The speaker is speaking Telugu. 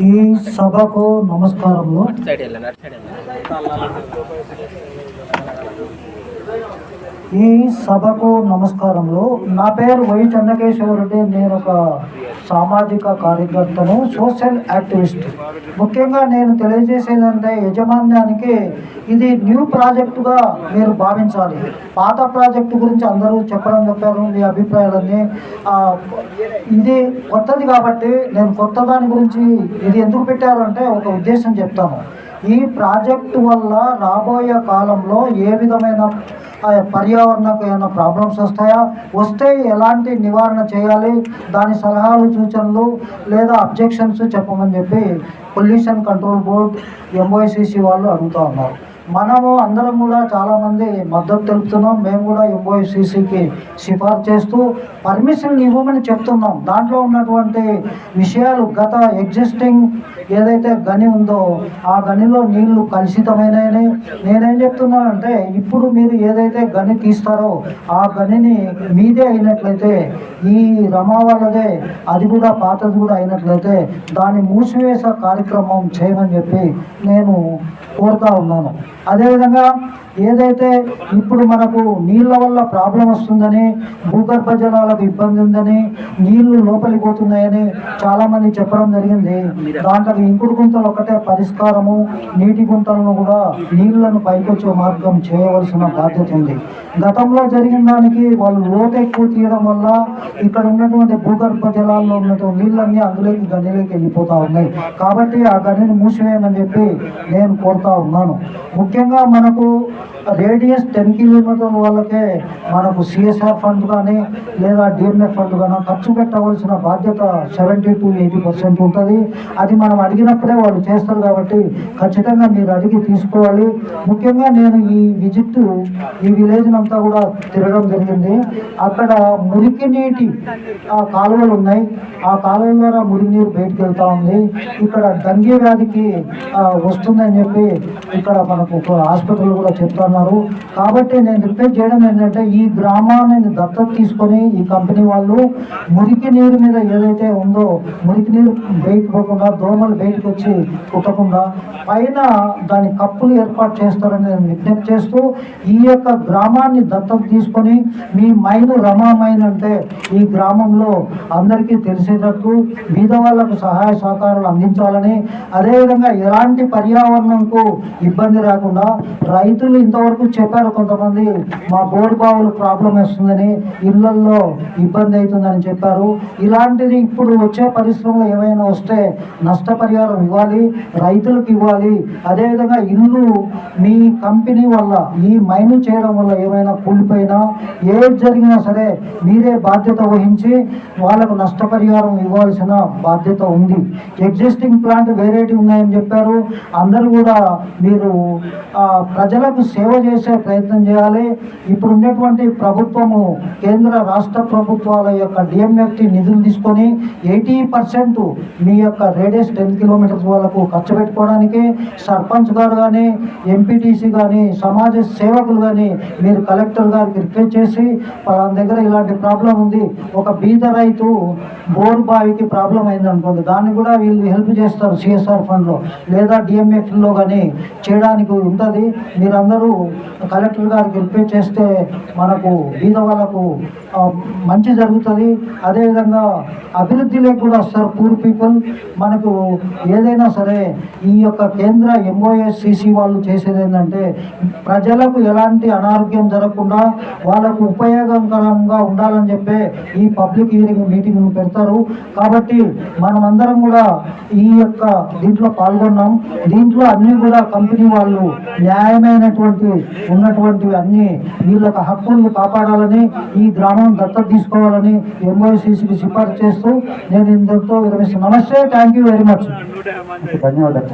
ఈ సభకు నమస్కారములు. సైడ్ ఈ సభకు నమస్కారములు. నా పేరు వై చెన్నకేశ్వరరెడ్డి నేను ఒక సామాజిక కార్యకర్తను సోషల్ యాక్టివిస్ట్ ముఖ్యంగా నేను తెలియజేసేదంటే యజమాన్యానికి ఇది న్యూ ప్రాజెక్టుగా మీరు భావించాలి. పాత ప్రాజెక్టు గురించి అందరూ చెప్పడం చెప్పారు మీ అభిప్రాయాలన్నీ. ఇది కొత్తది కాబట్టి నేను కొత్త దాని గురించి ఇది ఎందుకు పెట్టారంటే ఒక ఉద్దేశం చెప్తాను. ఈ ప్రాజెక్టు వల్ల రాబోయే కాలంలో ఏ విధమైన పర్యావరణకు ఏమైనా ప్రాబ్లమ్స్ వస్తాయా? వస్తే ఎలాంటి నివారణ చేయాలి? దాని సలహాలు సూచనలు లేదా అబ్జెక్షన్స్ చెప్పమని చెప్పి పొల్యూషన్ కంట్రోల్ బోర్డ్ ఎంఓఐసిసి వాళ్ళు అడుగుతూ ఉన్నారు. మనము అందరం కూడా చాలామంది మద్దతు తెలుపుతున్నాం. మేము కూడా ఎంఓఐసిసికి సిఫార్సు చేస్తూ పర్మిషన్ ఇవ్వమని చెప్తున్నాం. దాంట్లో ఉన్నటువంటి విషయాలు గత ఎగ్జిస్టింగ్ ఏదైతే గని ఉందో ఆ గనిలో నీళ్ళు కలుషితమైనవి నేనేం చెప్తున్నానంటే ఇప్పుడు మీరు ఏదైతే గని తీస్తారో ఆ గనిని మీదే అయినట్లయితే ఈ రమా వాళ్ళదే అది కూడా పాతది కూడా అయినట్లయితే దాన్ని మూసివేసే కార్యక్రమం చేయమని చెప్పి నేను కోరుతా ఉన్నాను. అదేవిధంగా ఏదైతే ఇప్పుడు మనకు నీళ్ళ వల్ల ప్రాబ్లం వస్తుందని భూగర్భ జలాలకు ఇబ్బంది ఉందని నీళ్ళు లోపలికి పోతున్నాయని చాలామంది చెప్పడం జరిగింది. దాంట్లో ఇంకుడు గుంతలు ఒకటే పరిష్కారము నీటి గుంతలను కూడా నీళ్ళను పైకొచ్చే మార్గం చేయవలసిన బాధ్యత ఉంది. గతంలో జరిగిన దానికి వాళ్ళు లోటు ఎక్కువ తీయడం వల్ల ఇక్కడ ఉన్నటువంటి భూగర్భ జలాల్లో ఉన్నటువంటి నీళ్ళన్నీ అందులోకి గనిలోకి వెళ్ళిపోతా ఉన్నాయి. కాబట్టి ఆ గనిని మూసివేయమని చెప్పి నేను కోరుతా ఉన్నాను. ముఖ్యంగా మనకు రేడియస్ టెన్ కిలోమీటర్ వాళ్ళకే మనకు సిఎస్ఆర్ ఫండ్ కానీ లేదా డిఎంఎఫ్ ఫండ్ కానీ ఖర్చు పెట్టవలసిన బాధ్యత సెవెంటీ టు ఎయిటీ పర్సెంట్ ఉంటుంది. అది మనం అడిగినప్పుడే వాళ్ళు చేస్తారు కాబట్టి ఖచ్చితంగా మీరు అడిగి తీసుకోవాలి. ముఖ్యంగా నేను ఈ విజిట్ ఈ విలేజ్ అంతా కూడా తిరగడం జరిగింది. అక్కడ మురికి నీటి ఆ కాలువలు ఉన్నాయి. ఆ కాలువల ద్వారా మురికి నీరు బయటకు వెళ్తా ఉంది. ఇక్కడ డంగి వ్యాధికి వస్తుందని చెప్పి ఇక్కడ మనకు ఒక హాస్పిటల్ కూడా చెప్తాను. ఉన్నారు కాబట్టి నేను రిక్వెస్ట్ చేయడం ఏంటంటే ఈ గ్రామాన్ని దత్తత తీసుకొని ఈ కంపెనీ వాళ్ళు మురికి నీరు మీద ఏదైతే ఉందో మురికి నీరు బయటకు పోకుండా దోమలు బయటకు వచ్చి కుట్టకుండా పైన దాని కప్పులు ఏర్పాటు చేస్తారని నేను విజ్ఞప్తి చేస్తూ ఈ యొక్క గ్రామాన్ని దత్తత తీసుకొని మీ మైన్ రమామైన్ అంటే ఈ గ్రామంలో అందరికీ తెలిసేటట్టు బీద వాళ్ళకు సహాయ సహకారాలు అందించాలని అదేవిధంగా ఎలాంటి పర్యావరణంకు ఇబ్బంది రాకుండా రైతులు ఇంతవరకు చెప్పారు కొంతమంది మా బోర్డు బావులు ప్రాబ్లం వస్తుందని ఇళ్ళల్లో ఇబ్బంది అవుతుందని చెప్పారు. ఇలాంటిది ఇప్పుడు వచ్చే పరిశ్రమలు ఏమైనా వస్తే నష్టపరిహారం ఇవ్వాలి రైతులకు ఇవ్వాలి. అదేవిధంగా ఇల్లు మీ కంపెనీ వల్ల ఈ మైను చేయడం వల్ల ఏమైనా కూలిపోయినా ఏది జరిగినా సరే మీరే బాధ్యత వహించి వాళ్ళకు నష్టపరిహారం ఇవ్వాల్సిన బాధ్యత ఉంది. ఎగ్జిస్టింగ్ ప్లాంట్ వేరేటివి ఉన్నాయని చెప్పారు. అందరూ కూడా మీరు ప్రజలకు సేవ సేవ చేసే ప్రయత్నం చేయాలి. ఇప్పుడు ఉన్నటువంటి ప్రభుత్వము కేంద్ర రాష్ట్ర ప్రభుత్వాల యొక్క డిఎంఎఫ్టి నిధులు తీసుకొని ఎయిటీ పర్సెంట్ మీ యొక్క రేడియస్ టెన్ కిలోమీటర్స్ వాళ్ళకు ఖర్చు పెట్టుకోవడానికి సర్పంచ్ గారు కానీ ఎంపీటీసీ కానీ సమాజ సేవకులు కానీ మీరు కలెక్టర్ గారికి రిక్వెస్ట్ చేసి వాళ్ళ దగ్గర ఇలాంటి ప్రాబ్లం ఉంది. ఒక బీద రైతు బోర్ బావికి ప్రాబ్లం అయింది అనుకోండి దాన్ని కూడా వీళ్ళు హెల్ప్ చేస్తారు సిఎస్ఆర్ ఫండ్లో. లేదా డిఎంఎఫ్లో కానీ చేయడానికి ఉంటుంది. మీరందరూ కలెక్టర్ గారికి చేస్తే మనకు బీద వాళ్ళకు మంచి జరుగుతుంది. అదేవిధంగా అభివృద్ధిలోకి కూడా వస్తారు పూర్ పీపుల్ మనకు ఏదైనా సరే ఈ యొక్క కేంద్ర ఎంఓఎస్సిసి వాళ్ళు చేసేది ఏంటంటే ప్రజలకు ఎలాంటి అనారోగ్యం జరగకుండా వాళ్ళకు ఉపయోగకరంగా ఉండాలని చెప్పి ఈ పబ్లిక్ హీరింగ్ మీటింగ్ పెడతారు. కాబట్టి మనమందరం కూడా ఈ యొక్క దీంట్లో పాల్గొన్నాం. దీంట్లో అన్ని కూడా కంపెనీ వాళ్ళు న్యాయమైనటువంటి ఉన్నటువంటి అన్ని వీళ్ళకి హక్కులను కాపాడాలని ఈ గ్రామం దత్తత తీసుకోవాలని ఎంఓసిసికి సిఫార్సు చేస్తూ నేను ఇంతతో విరమిస్తున్నాను. నమస్తే థ్యాంక్ యూ వెరీ మచ్ ధన్యవాదాలు.